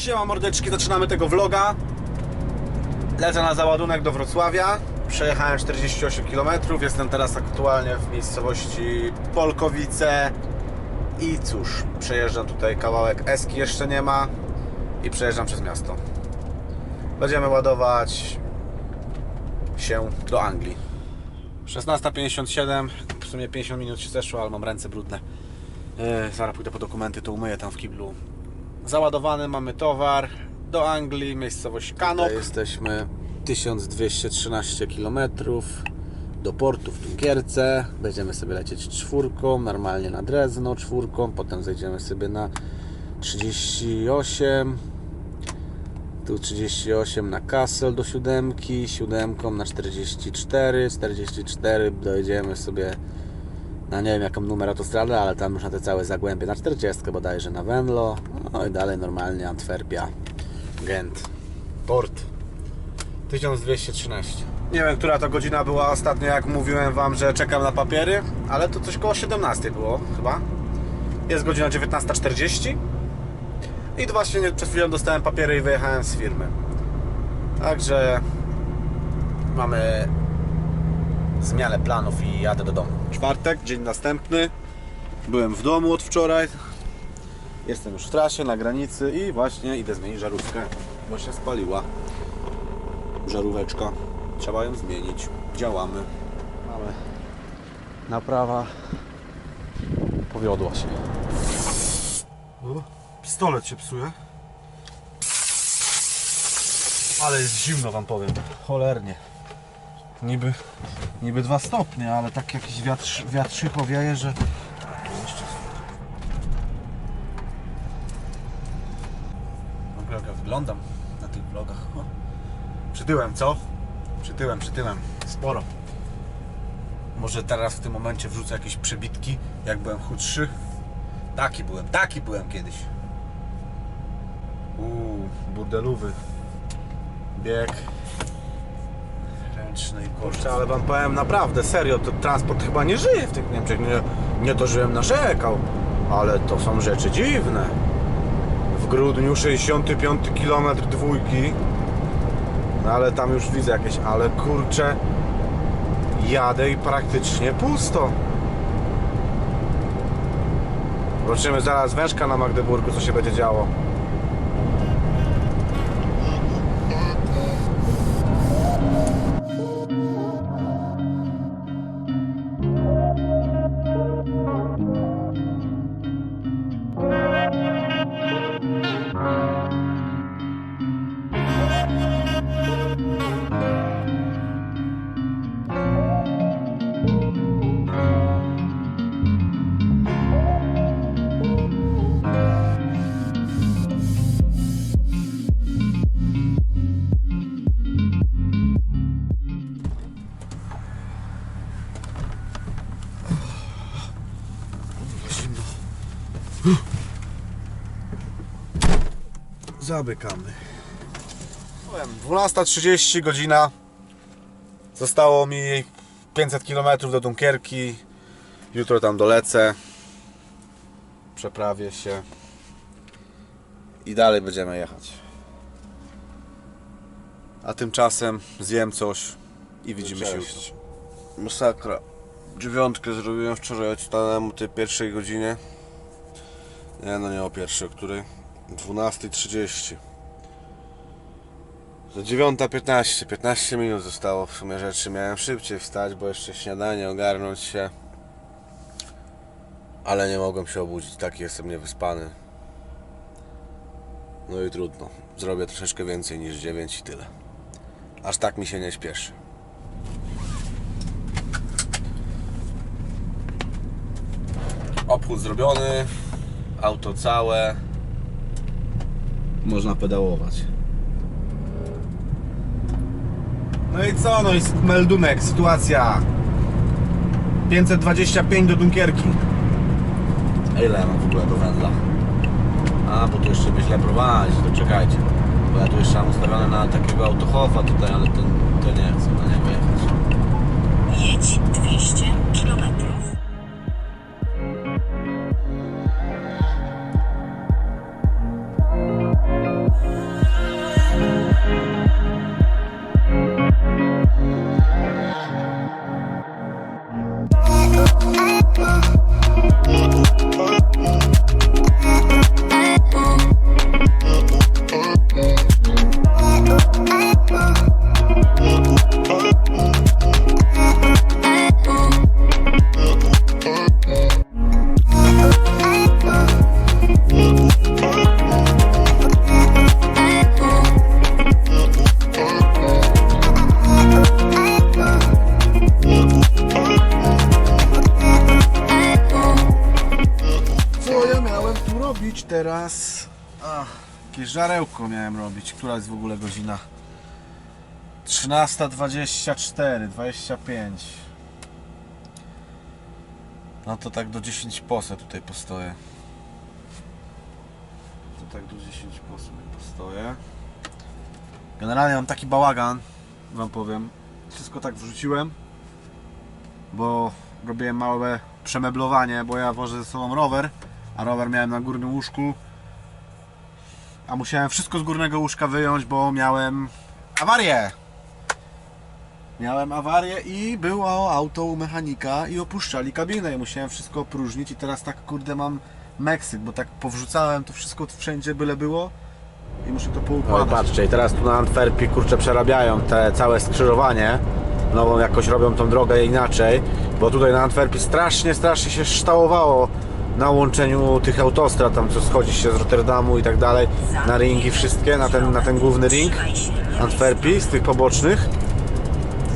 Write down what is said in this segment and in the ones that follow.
Siema mordeczki, zaczynamy tego vloga. Lecę na załadunek do Wrocławia. Przejechałem 48 km. Jestem teraz aktualnie w miejscowości Polkowice. I cóż, przejeżdżam tutaj kawałek Eski jeszcze nie ma. I przejeżdżam przez miasto. Będziemy ładować się do Anglii. 16.57, w sumie 50 minut się zeszło, ale mam ręce brudne. Yy, zaraz pójdę po dokumenty, to umyję tam w kiblu. Załadowany mamy towar do Anglii, miejscowość Kanok. Tutaj jesteśmy 1213 km do portu w Dunkierce. Będziemy sobie lecieć czwórką, normalnie na Drezno czwórką, potem zejdziemy sobie na 38 tu 38 na Kassel do siódemki, siódemką na 44, 44 dojedziemy sobie na nie wiem jaką numer autostrady, ale tam już na te całe zagłębie, na 40 bodajże na Venlo, no i dalej normalnie Antwerpia, Gent, port 1213. Nie wiem, która to godzina była ostatnio, jak mówiłem Wam, że czekam na papiery, ale to coś koło 17 było chyba. Jest godzina 19.40 i to właśnie przed chwilą dostałem papiery i wyjechałem z firmy. Także mamy zmianę planów i jadę do domu. Czwartek, dzień następny. Byłem w domu od wczoraj. Jestem już w trasie, na granicy i właśnie idę zmienić żarówkę, bo się spaliła. Żaróweczka. Trzeba ją zmienić. Działamy. Mamy. Naprawa powiodła się. Pistolet się psuje. Ale jest zimno wam powiem. Cholernie. Niby, niby dwa stopnie, ale tak jakiś wiatr, wiatrzycho wieje, że... Wyglądam na tych vlogach. Przytyłem, co? Przytyłem, przytyłem. Sporo. Może teraz w tym momencie wrzucę jakieś przebitki, jak byłem chudszy. Taki byłem, taki byłem kiedyś. Uuu, burdelowy. Bieg. I kurczę, ale wam powiem naprawdę, serio, to transport chyba nie żyje w tych Niemczech. Nie, nie to, żebym narzekał, ale to są rzeczy dziwne. W grudniu 65 km dwójki. No ale tam już widzę jakieś, ale kurczę, jadę i praktycznie pusto. Zobaczymy zaraz wężka na Magdeburgu, co się będzie działo. Zabykamy. 12.30 godzina. Zostało mi 500 km do Dunkierki. Jutro tam dolecę. Przeprawię się. I dalej będziemy jechać. A tymczasem zjem coś i widzimy się jutro. Masakra. Dziewiątkę zrobiłem wczoraj, odstanąłem o tej pierwszej godzinie. Nie, no nie o pierwszej, o której? 12.30. Do 9.15, 15 minut zostało w sumie rzeczy. Miałem szybciej wstać, bo jeszcze śniadanie, ogarnąć się. Ale nie mogłem się obudzić, taki jestem niewyspany. No i trudno. Zrobię troszeczkę więcej niż 9 i tyle. Aż tak mi się nie śpieszy. Obchód zrobiony, auto całe. Można pedałować. No i co? No i meldunek, sytuacja. 525 do Dunkierki. A ile ja mam w ogóle do wędla? A, bo tu jeszcze by źle prowadzić, to czekajcie. Bo ja tu jeszcze mam ustawione na takiego autohofa tutaj, ale to, to nie chcę żarełko miałem robić. Która jest w ogóle godzina? 13.24, 25. No to tak do 10 posa tutaj postoję. To tak do 10 po sobie postoję. Generalnie mam taki bałagan, wam powiem. Wszystko tak wrzuciłem, bo robiłem małe przemeblowanie, bo ja wożę ze sobą rower, a rower miałem na górnym łóżku. A musiałem wszystko z górnego łóżka wyjąć, bo miałem awarię. Miałem awarię i było auto u mechanika i opuszczali kabinę i musiałem wszystko opróżnić i teraz tak kurde mam Meksyk, bo tak powrzucałem to wszystko wszędzie byle było i muszę to No poukładać. patrzcie, i teraz tu na Antwerpii kurczę przerabiają te całe skrzyżowanie. Nową jakoś robią tą drogę inaczej, bo tutaj na Antwerpii strasznie, strasznie się ształowało na łączeniu tych autostrad, tam co schodzi się z Rotterdamu i tak dalej, na ringi wszystkie, na ten, na ten główny ring Antwerpii z tych pobocznych.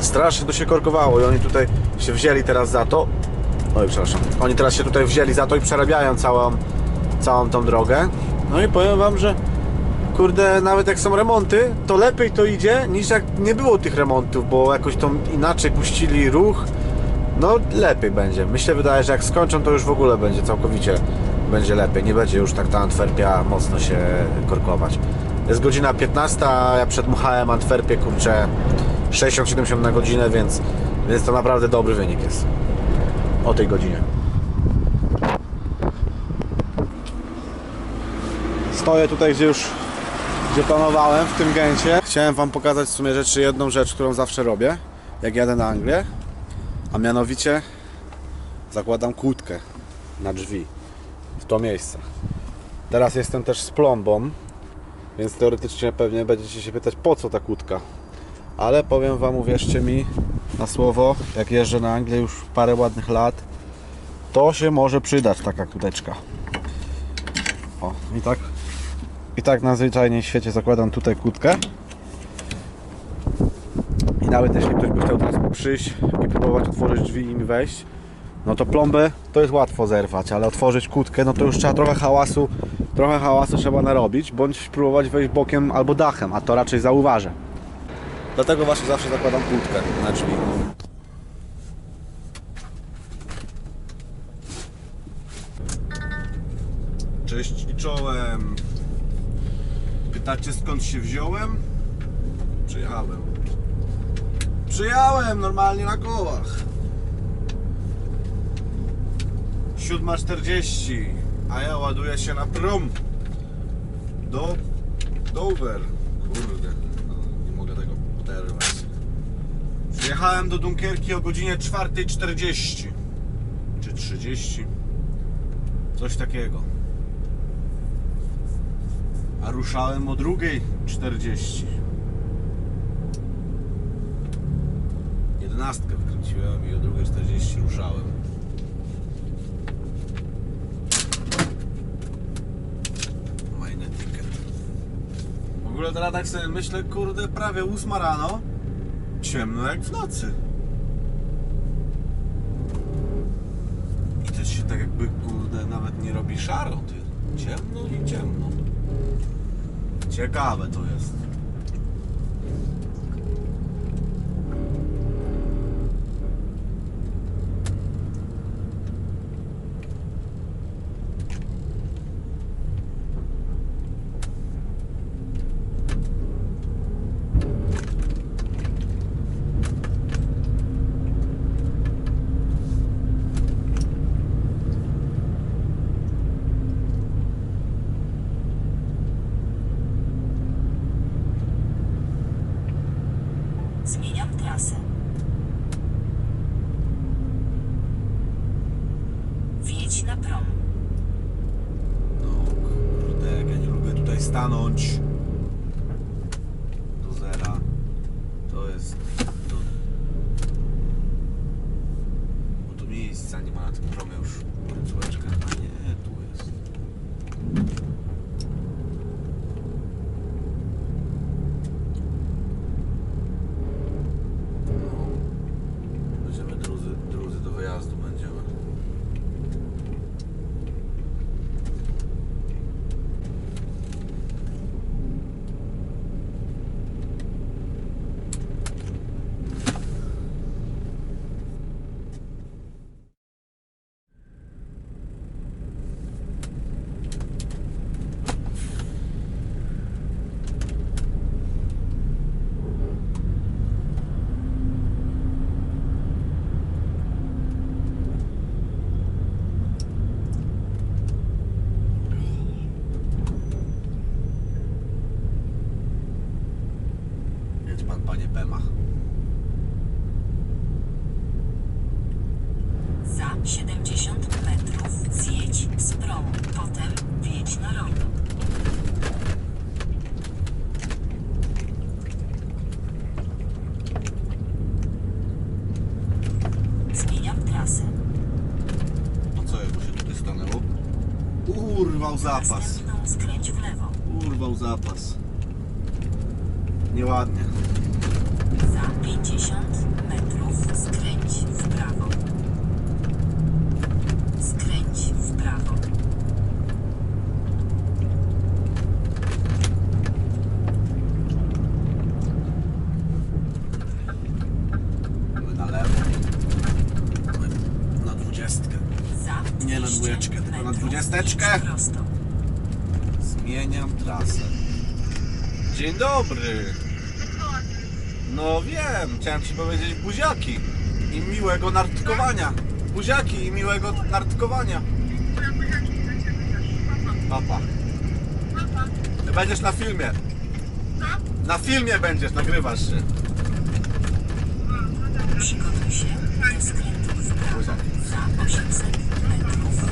Strasznie to się korkowało i oni tutaj się wzięli teraz za to. Oj, przepraszam. Oni teraz się tutaj wzięli za to i przerabiają całą, całą tą drogę. No i powiem wam, że kurde, nawet jak są remonty, to lepiej to idzie niż jak nie było tych remontów, bo jakoś to inaczej puścili ruch. No lepiej będzie. Myślę, wydaje, że jak skończą, to już w ogóle będzie całkowicie będzie lepiej. Nie będzie już tak ta Antwerpia mocno się korkować. Jest godzina 15, a ja przedmuchałem Antwerpię, kurczę, 60-70 na godzinę, więc, więc to naprawdę dobry wynik jest. O tej godzinie. Stoję tutaj, gdzie już gdzie planowałem, w tym gęcie. Chciałem Wam pokazać w sumie rzeczy, jedną rzecz, którą zawsze robię, jak jadę na Anglię, a mianowicie zakładam kłódkę na drzwi, w to miejsce. Teraz jestem też z plombą, więc teoretycznie pewnie będziecie się pytać, po co ta kłódka. Ale powiem Wam, uwierzcie mi na słowo, jak jeżdżę na Anglię już parę ładnych lat, to się może przydać taka kłódeczka. O, i tak i tak najzwyczajniej w świecie zakładam tutaj kłódkę. Nawet jeśli ktoś by chciał teraz przyjść i próbować otworzyć drzwi i mi wejść, no to plombę to jest łatwo zerwać, ale otworzyć kłódkę, no to już trzeba trochę hałasu, trochę hałasu trzeba narobić, bądź próbować wejść bokiem albo dachem, a to raczej zauważę. Dlatego właśnie zawsze zakładam kłódkę na drzwi. Cześć i czołem. Pytacie skąd się wziąłem? Przyjechałem. Przyjałem normalnie na kołach. 7.40, a ja ładuję się na prom do Dover. Kurde, no, nie mogę tego poderwać. Przyjechałem do Dunkierki o godzinie 4.40 czy 30. Coś takiego. A ruszałem o 2.40. 12 wkręciłem i o 2.40 ruszałem. Majny ticket. W ogóle teraz tak sobie myślę, kurde, prawie 8 rano, ciemno jak w nocy. I też się tak jakby, kurde, nawet nie robi szaro, ty. Ciemno i ciemno. Ciekawe to jest. Na prom. No kurde, jak ja nie lubię tutaj stanąć do zera. To jest... To... Bo tu miejsca nie ma na tym promie już. Końcóweczka. A nie, tu jest. No. Będziemy drudzy, drudzy do wyjazdu będziemy. a nie Pema. Za 70 metrów zjedź z promu. Potem wjedź na rondo. Zmieniam trasę. A co jego się tutaj stanęło? Urwał zapas. Urwał zapas. Nieładnie. Za 50 metrów skręć w prawo. Skręć w prawo. My na lewo. My na dwudziestkę. Za Nie na 200 dwójeczkę, tylko na dwudziesteczkę. Zmieniam trasę. Dzień dobry. No wiem, chciałem ci powiedzieć buziaki i miłego nartkowania. Buziaki i miłego nartkowania. Papa. Będziesz na filmie. Na filmie będziesz, nagrywasz się. Przygotuj się do skrętu w prawo. Za 800 metrów.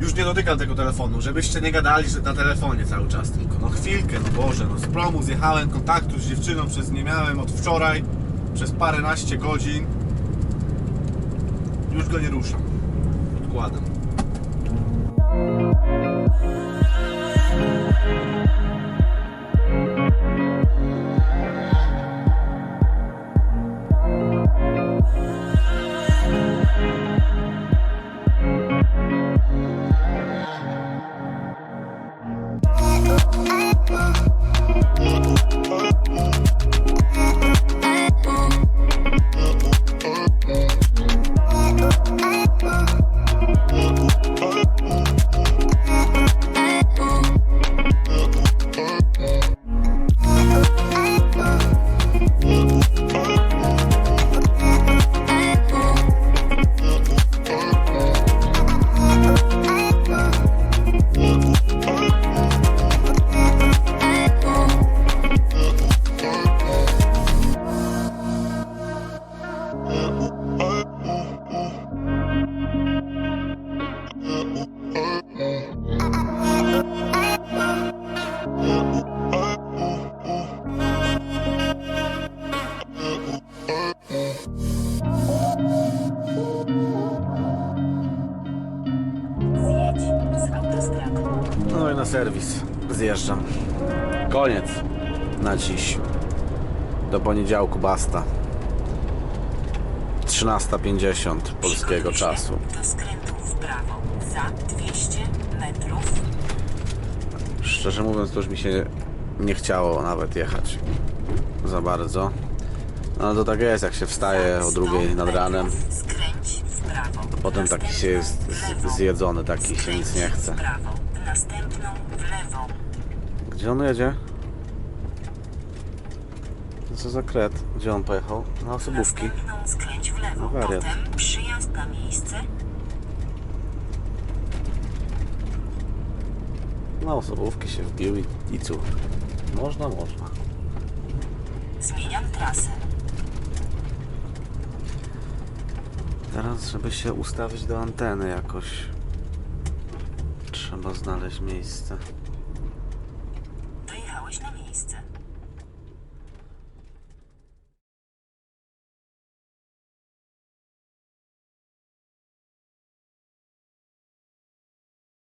Już nie dotykam tego telefonu, żebyście nie gadali że na telefonie cały czas tylko. No chwilkę, no Boże, no z promu zjechałem, kontaktu z dziewczyną przez nie miałem od wczoraj, przez paręnaście godzin. Już go nie ruszam. Odkładam. Serwis zjeżdżam. Koniec na dziś. Do poniedziałku basta. 13.50 polskiego czasu. Do skrętu w prawo. Za 200 metrów. Szczerze mówiąc, to już mi się nie chciało nawet jechać za bardzo. No to tak jest, jak się wstaje o 100 drugiej nad ranem, Skręć w prawo. potem taki się jest zjedzony, taki się nic nie chce. W. Następną w lewo. Gdzie on jedzie? Co za kret? Gdzie on pojechał? Na osobówki. Następną skręć w lewo. No wariat. Potem przyjazd na miejsce. Na osobówki się wbił i, i cóż. Można, można. Zmieniam trasę. Teraz, żeby się ustawić do anteny jakoś, trzeba znaleźć miejsce.